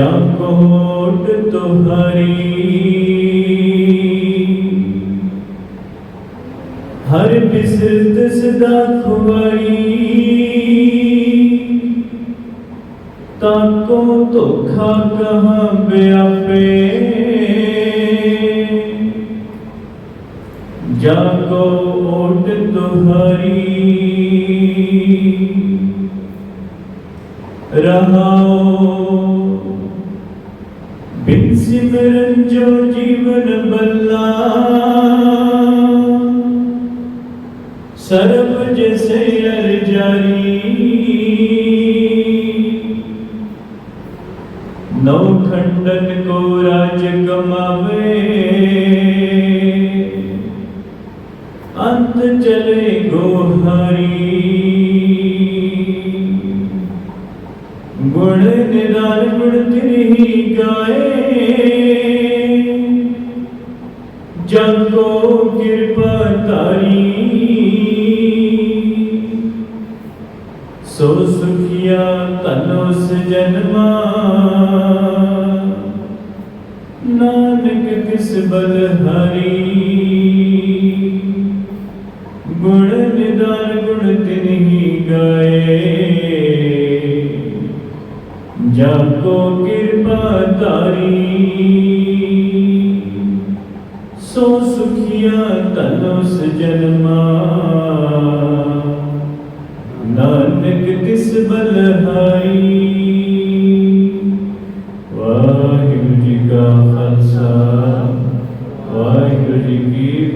ਜਾਂ ਕੋਟ ਤੁਹਾਰੀ। ਹਰ ਬਿਸਰਤ ਸਦਾ ਖੁਆਰੀ ਤਾਂ ਕੋ ਧੋਖਾ ਕਹਾਂ ਵਿਆਪੇ ਜਾਗੋ ਓਟ ਤੁਹਾਰੀ। ਸਿਮਰਨ ਜੋ ਜੀਵਨ ਬੱਲਾ ਸਰਬ ਜਿਸੇ ਅਰ ਜਾਰੀ ਨੌ ਖੰਡਨ ਕੋ ਰਾਜ ਕਮਾਵੇ ਅੰਤ ਚਲੇ ਗੋਹਾਰੀ ਗੁਣ ਨਿਦਾਨ ਗੁਣ ਤਿਨਹੀ ਕੋ ਕਿਰਪਾ ਤਾਰੀ ਸੋ ਸੁਖਿਆ ਤਨੁਸ ਜਨਮਾ। ਨਾਨਕ ਤਿਸ ਬਲ ਹਰੀ। ਗੁਣ ਨਿਦਾਨ ਗੁਣ ਤਿਨਹੀ ਗਾਏ। ਜਾ ਕੋ ਕਿਰਪਾ سو سکھیا تنو سجنما نانک تس بلہائی واحر جی کا خلصہ واحر جی کی